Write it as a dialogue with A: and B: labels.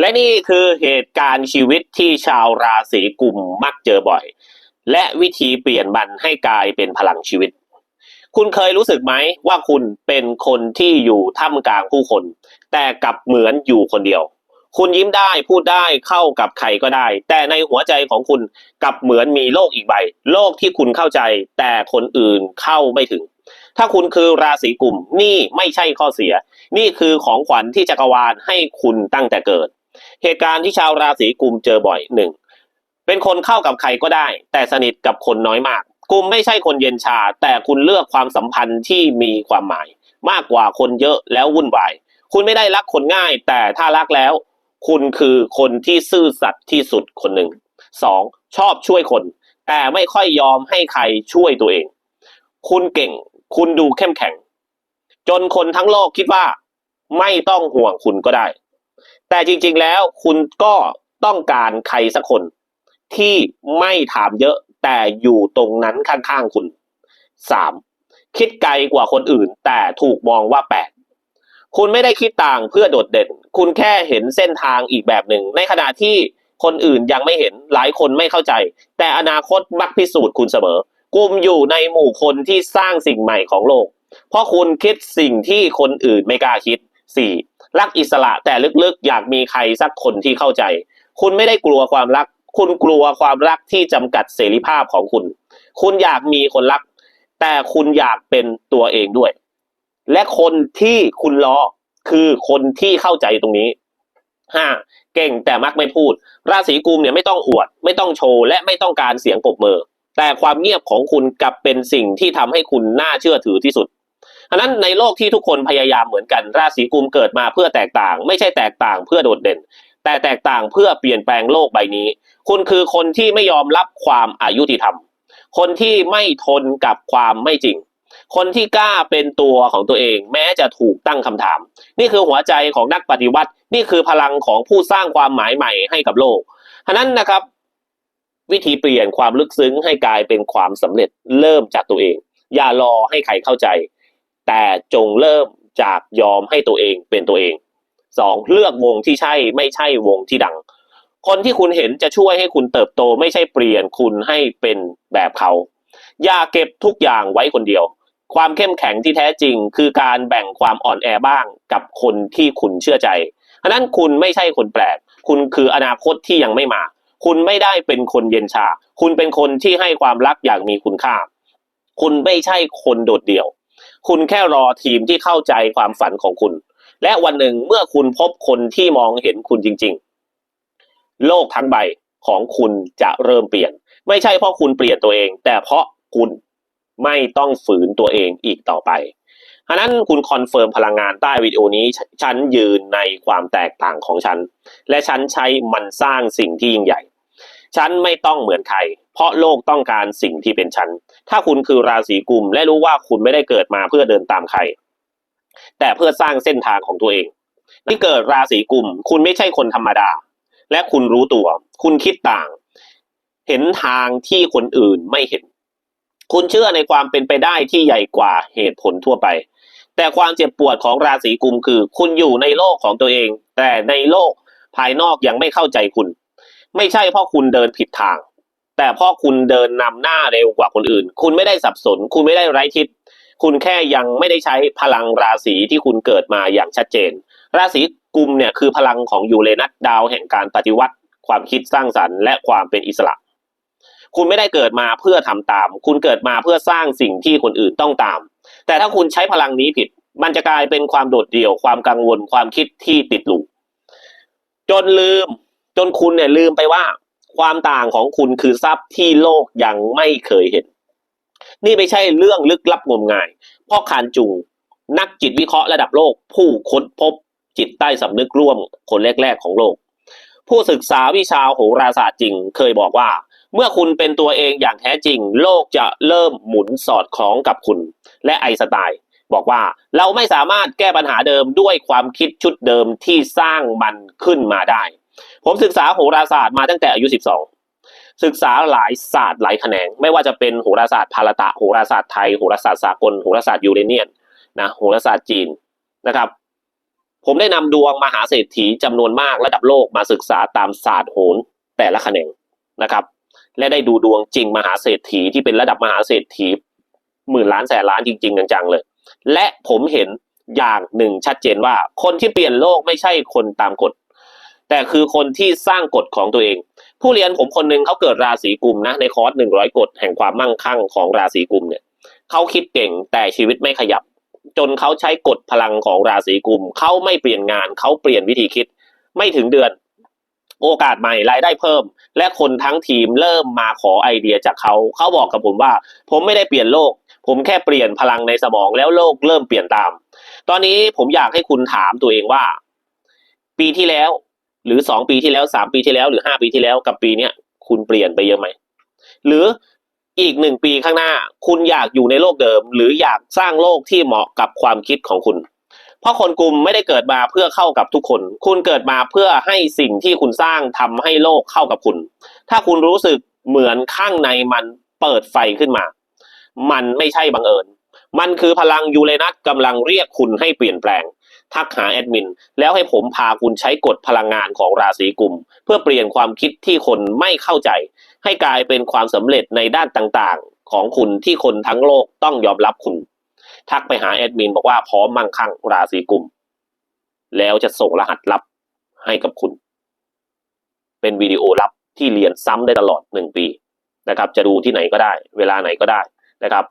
A: และนี่คือเหตุการณ์ชีวิตที่ชาวราศีกุมมักเจอบ่อย และวิธีเปลี่ยนมันให้กลายเป็นพลังชีวิต คุณเคยรู้สึกไหมว่าคุณเป็นคนที่อยู่ท่ามกลางผู้คน แต่กลับเหมือนอยู่คนเดียว คุณยิ้มได้พูดได้เข้ากับใครก็ได้ แต่ในหัวใจของคุณกลับเหมือนมีโลกอีกใบ โลกที่คุณเข้าใจ แต่คนอื่นเข้าไม่ถึงถ้าคุณคือราศีกลุ่มนี่ไม่ใช่ข้อเสีย นี่คือของขวัญที่จักรวาลให้คุณตั้งแต่เกิด เหตุการณ์ที่ชาวราศีกุมเจอบ่อยหนึ่งเป็นคนเข้ากับใครก็ได้ แต่สนิทกับคนน้อยมาก กุมไม่ใช่คนเย็นชา แต่คุณเลือกความสัมพันธ์ที่มีความหมาย มากกว่าคนเยอะแล้ววุ่นวายคุณไม่ได้รักคนง่าย แต่ถ้ารักแล้ว คุณคือคนที่ซื่อสัตย์ที่สุดคนหนึ่งสองชอบช่วยคน แต่ไม่ค่อยยอมให้ใครช่วยตัวเอง คุณเก่ง คุณดูเข้มแข็ง จนคนทั้งโลกคิดว่า ไม่ต้องห่วงคุณก็ได้ แต่จริงๆแล้วคุณก็ต้องการใครสักคนที่ไม่ถามเยอะแต่อยู่ตรงนั้นข้างๆคุณสามคิดไกลกว่าคนอื่น แต่ถูกมองว่าแปลกคุณไม่ได้คิดต่างเพื่อโดดเด่น คุณแค่เห็นเส้นทางอีกแบบหนึ่ง ในขณะที่คนอื่นยังไม่เห็นหลายคนไม่เข้าใจ แต่อนาคตมักพิสูจน์คุณเสมอกลุ่มอยู่ในหมู่คนที่สร้างสิ่งใหม่ของโลก เพราะคุณคิดสิ่งที่คนอื่นไม่กล้าคิด 4. รักอิสระแต่ลึกๆ อยากมีใครสักคนที่เข้าใจ คุณไม่ได้กลัวความรัก คุณกลัวความรักที่จำกัดเสรีภาพของคุณ คุณอยากมีคนรัก แต่คุณอยากเป็นตัวเองด้วย และคนที่คุณล้อคือคนที่เข้าใจตรงนี้ 5. เก่งแต่มักไม่พูด ราศีกุมเนี่ยไม่ต้องอวด ไม่ต้องโชว์และไม่ต้องการเสียงปรบมือแต่ความเงียบของคุณกลับเป็นสิ่งที่ทำให้คุณน่าเชื่อถือที่สุด อันนั้นในโลกที่ทุกคนพยายามเหมือนกันราศีกุมเกิดมาเพื่อแตกต่าง ไม่ใช่แตกต่างเพื่อโดดเด่น แต่แตกต่างเพื่อเปลี่ยนแปลงโลกใบนี้ คุณคือคนที่ไม่ยอมรับความอายุติธรรม คนที่ไม่ทนกับความไม่จริง คนที่กล้าเป็นตัวของตัวเอง แม้จะถูกตั้งคำถาม นี่คือหัวใจของนักปฏิวัติ นี่คือพลังของผู้สร้างความหมายใหม่ให้กับโลกอันนั้นนะครับวิธีเปลี่ยนความลึกซึ้งให้กลายเป็นความสำเร็จเริ่มจากตัวเอง อย่ารอให้ใครเข้าใจ แต่จงเริ่มจากยอมให้ตัวเองเป็นตัวเองสองเลือกวงที่ใช่ไม่ใช่วงที่ดัง คนที่คุณเห็นจะช่วยให้คุณเติบโตไม่ใช่เปลี่ยนคุณให้เป็นแบบเขา อย่าเก็บทุกอย่างไว้คนเดียว ความเข้มแข็งที่แท้จริง คือการแบ่งความอ่อนแอบ้างกับคนที่คุณเชื่อใจอันนั้นคุณไม่ใช่คนแปลก คุณคืออนาคตที่ยังไม่มา คุณไม่ได้เป็นคนเย็นชา คุณเป็นคนที่ให้ความรักอย่างมีคุณค่า คุณไม่ใช่คนโดดเดี่ยว คุณแค่รอทีมที่เข้าใจความฝันของคุณ และวันหนึ่งเมื่อคุณพบคนที่มองเห็นคุณจริง ๆ โลกทั้งใบของคุณจะเริ่มเปลี่ยน ไม่ใช่เพราะคุณเปลี่ยนตัวเอง แต่เพราะคุณไม่ต้องฝืนตัวเองอีกต่อไปอันนั้นคุณคอนเฟิร์มพลังงานใต้วิดีโอนี้ ฉันยืนในความแตกต่างของฉัน และฉันใช้มันสร้างสิ่งที่ยิ่งใหญ่ ฉันไม่ต้องเหมือนใคร เพราะโลกต้องการสิ่งที่เป็นฉัน ถ้าคุณคือราศีกุม และรู้ว่าคุณไม่ได้เกิดมาเพื่อเดินตามใคร แต่เพื่อสร้างเส้นทางของตัวเอง ที่เกิดราศีกุม คุณไม่ใช่คนธรรมดา และคุณรู้ตัว คุณคิดต่าง เห็นทางที่คนอื่นไม่เห็น คุณเชื่อในความเป็นไปได้ที่ใหญ่กว่าเหตุผลทั่วไป แต่ความเจ็บปวดของราศีกุมคือ คุณอยู่ในโลกของตัวเอง แต่ในโลกภายนอกยังไม่เข้าใจคุณ ไม่ใช่เพราะคุณเดินผิดทาง แต่เพราะคุณเดินนำหน้าเร็วกว่าคนอื่น คุณไม่ได้สับสน คุณไม่ได้ไร้ทิศคุณแค่ยังไม่ได้ใช้พลังราศีที่คุณเกิดมาอย่างชัดเจน ราศีกุมเนี่ยคือพลังของยูเรนัสดาวแห่งการปฏิวัติ ความคิดสร้างสรรค์และความเป็นอิสระ คุณไม่ได้เกิดมาเพื่อทำตาม คุณเกิดมาเพื่อสร้างสิ่งที่คนอื่นต้องตาม แต่ถ้าคุณใช้พลังนี้ผิด มันจะกลายเป็นความโดดเดี่ยวความกังวลความคิดที่ติดหลูจนลืม จนคุณเนี่ยลืมไปว่า ความต่างของคุณคือทรัพย์ที่โลกยังไม่เคยเห็น นี่ไม่ใช่เรื่องลึกลับงมงายพ่อคานจุง นักจิตวิเคราะห์ระดับโลก ผู้ค้นพบจิตใต้สำนึกร่วมคนแรก ๆ ของโลก ผู้ศึกษาวิชาโหราศาสตร์จริงเคยบอกว่าเมื่อคุณเป็นตัวเองอย่างแท้จริง โลกจะเริ่มหมุนสอดคล้องกับคุณ และไอสไตน์บอกว่าเราไม่สามารถแก้ปัญหาเดิมด้วยความคิดชุดเดิมที่สร้างมันขึ้นมาได้ ผมศึกษาโหราศาสตร์มาตั้งแต่อายุ 12 ศึกษาหลายศาสตร์หลายแขนง ไม่ว่าจะเป็นโหราศาสตร์พาลตะโหราศาสตร์ไทยโหราศาสตร์สากลโหราศาสตร์ยูเรเนียนนะโหราศาสตร์จีนนะครับ ผมได้นำดวงมหาเศรษฐีจำนวนมากระดับโลกมาศึกษาตามศาสตร์โหนแต่ละแขนงนะครับ และได้ดูดวงจริงมหาเศรษฐีที่เป็นระดับมหาเศรษฐีหมื่นล้านแสนล้านจริง ๆ จังๆเลย และผมเห็นอย่างหนึ่งชัดเจนว่าคนที่เปลี่ยนโลกไม่ใช่คนตามกฎ แต่คือคนที่สร้างกฎของตัวเอง ผู้เรียนผมคนหนึ่งเขาเกิดราศีกุมนะในคอร์สหนึ่งร้อยกฎแห่งความมั่งคั่งของราศีกุมเนี่ยเขาคิดเก่งแต่ชีวิตไม่ขยับ จนเขาใช้กฎพลังของราศีกุมเขาไม่เปลี่ยนงานเขาเปลี่ยนวิธีคิด ไม่ถึงเดือน โอกาสใหม่รายได้เพิ่ม และคนทั้งทีมเริ่มมาขอไอเดียจากเขาเขาบอกกับผมว่า ผมไม่ได้เปลี่ยนโลก ผมแค่เปลี่ยนพลังในสมองแล้วโลกเริ่มเปลี่ยนตาม ตอนนี้ผมอยากให้คุณถามตัวเองว่า ปีที่แล้ว หรือสองปีที่แล้วสามปีที่แล้วหรือห้าปีที่แล้วกับปีเนี้ยคุณเปลี่ยนไปเยอะไหมหรืออีกหนึ่งปีข้างหน้า คุณอยากอยู่ในโลกเดิม หรืออยากสร้างโลกที่เหมาะกับความคิดของคุณ เพราะคนกลุ่มไม่ได้เกิดมาเพื่อเข้ากับทุกคน คุณเกิดมาเพื่อให้สิ่งที่คุณสร้างทำให้โลกเข้ากับคุณ ถ้าคุณรู้สึกเหมือนข้างในมันเปิดไฟขึ้นมา มันไม่ใช่บังเอิญ มันคือพลังยูเรนัสกำลังเรียกคุณให้เปลี่ยนแปลง ทักหาแอดมิน แล้วให้ผมพาคุณใช้กฎพลังงานของราศีกุม เพื่อเปลี่ยนความคิดที่คนไม่เข้าใจ ให้กลายเป็นความสำเร็จในด้านต่างๆ ของคุณที่คนทั้งโลกต้องยอมรับคุณ ทักไปหาแอดมินบอกว่าพร้อมมั่งคั่งราศีกุม แล้วจะส่งรหัสลับให้กับคุณ เป็นวิดีโอลับที่เรียนซ้ำได้ตลอดหนึ่งปีนะครับ จะดูที่ไหนก็ได้ เวลาไหนก็ได้นะครับ